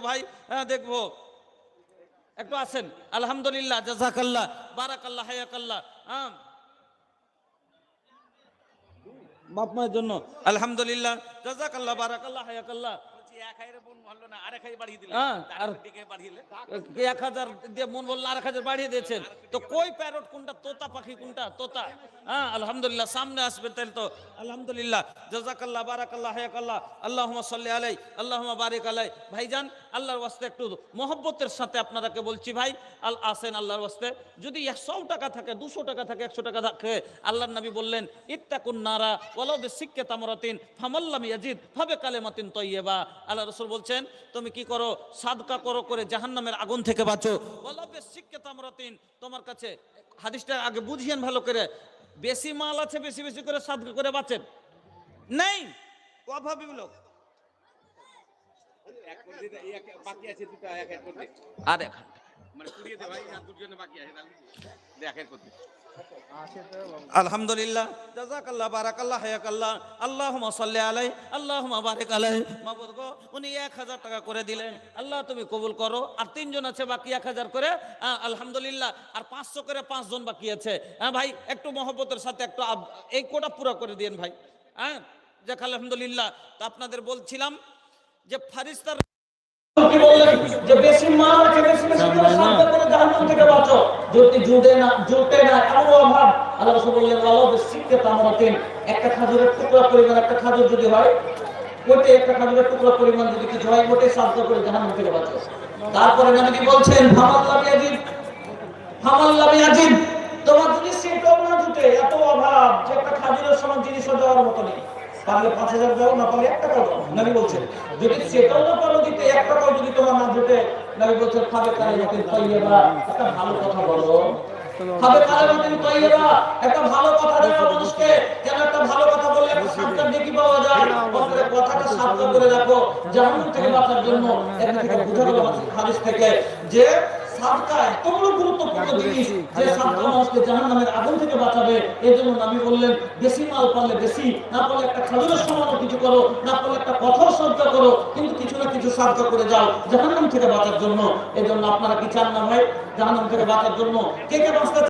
ভাই হ্যাঁ দেখব। একটু আছেন আলহামদুলিল্লাহ জাজাকাল্লাহ বারাকাল্লাহ হায়াকাল্লাহ হ্যাঁ। বাপ মায়ের জন্য। আলহামদুলিল্লাহ জাজাকাল্লাহ বারাকাল্লাহ হায়াকাল্লাহ। হ্যাঁ, এক হাজার দিয়ে মন বলল আর এক হাজার বাড়িয়ে দিয়েছেন। তো কই প্যারট কোনটা তোতা পাখি কোনটা? তোতা। হ্যাঁ আলহামদুলিল্লাহ সামনে আসবে তাহলে তো আলহামদুলিল্লাহ। জাজাকাল্লাহ বারাকাল্লাহ হায়াকাল্লাহ আল্লাহুম্মা সাল্লি আলাই আল্লাহুম্মা বারিক আলাই ভাইজান আল্লাহর ওয়াস্তে একটু মহব্বতের সাথে আপনারাকে বলছি ভাই আল আসেন আল্লাহর ওয়াস্তে যদি একশো টাকা থাকে দুশো টাকা থাকে একশো টাকা থাকে আল্লাহর নবী বললেন ইত্তাকুন নারা ওয়ালাউ বিসিক্কে তামরাতিন ফামাল্লাম ইয়াজিদ ফাবে কালেমাতিন তৈয়বা। আল্লাহ রসুল বলছেন তুমি কি করো? সাদকা করো করে জাহান্নামের আগুন থেকে বাঁচো। তামরাতিন তোমার কাছে হাদিসটা আগে বুঝিয়েন ভালো করে। বেশি মাল আছে বেশি বেশি করে সাদকা করে বাঁচেন। নেই। অভাবী লোক। এক এক এক এক আর এখন মানে কুড়িয়ে দে ভাই আর দুজনে বাকি আছে তাহলে দে এক এক করতে আলহামদুলিল্লাহ। জাজাকাল্লাহ বারাকাল্লাহ হায়াকাল্লাহ। আল্লাহুম্মা সাল্লি আলাই আল্লাহুম্মা বারিক আলাই। মাবুদ গো উনি 1000 টাকা করে দিলেন। আল্লাহ তুমি কবুল করো। আর তিনজন আছে বাকি 1000 করে। আলহামদুলিল্লাহ। আর 500 করে পাঁচজন বাকি আছে। হ্যাঁ ভাই একটু মহব্বতের সাথে একটু এই কোটা পুরো করে দিন ভাই। হ্যাঁ যাক আলহামদুলিল্লাহ। তো আপনাদের বলছিলাম যে ফারিস্তার কি বললেন? যে বেশি মাল আছে বেশি বেশি করে সাধ্য করে জাহান্নাম থেকে বাঁচো যদি জুটে না জুটে না অভাব। আল্লাহ রাসূল বললেন, আল্লাহ তামরাতিন একটা খাজুরের টুকরা পরিমাণ, একটা খাজুর যদি হয় একটা খাজুরের টুকরা পরিমাণ যদি কিছু হয় করে বাঁচো। তারপরে নবী বলছেন ফামাল্লাহ ইয়াজিদ তোমার যদি সেটাও না জুটে, এত অভাব যে একটা খাজুরের সমান জিনিসও দেওয়ার মতো নেই। পারলে পাঁচ হাজার দাও, না পারলে এক টাকা দাও। নবী বলছেন যদি সেটাও না পারো দিতে এক টাকাও যদি তোমার না জুটে নবী বলছেন খাবে কারে মতিন তৈয়বা একটা ভালো কথা বলো। খাবে কারে মতিন তৈয়বা একটা ভালো কথা থেকে থেকে হাদিস থেকে যে সাদকা এত গুরুত্বপূর্ণ জিনিস যে সাদকা মানুষকে জাহান্নামের আগুন থেকে বাঁচাবে এই জন্য নবী বললেন বেশি মাল পারলে বেশি না পারলে একটা খাজুরের সমান কিছু করো না পারলে একটা কঠোর সাধ্য করো কিন্তু কিছু না কিছু সাহায্য করে যাও জাহান্নাম থেকে বাঁচার জন্য। এই জন্য আপনারা কি চান না ভাই? জাহান্নাম থেকে বাঁচার জন্য কে কে বাঁচতে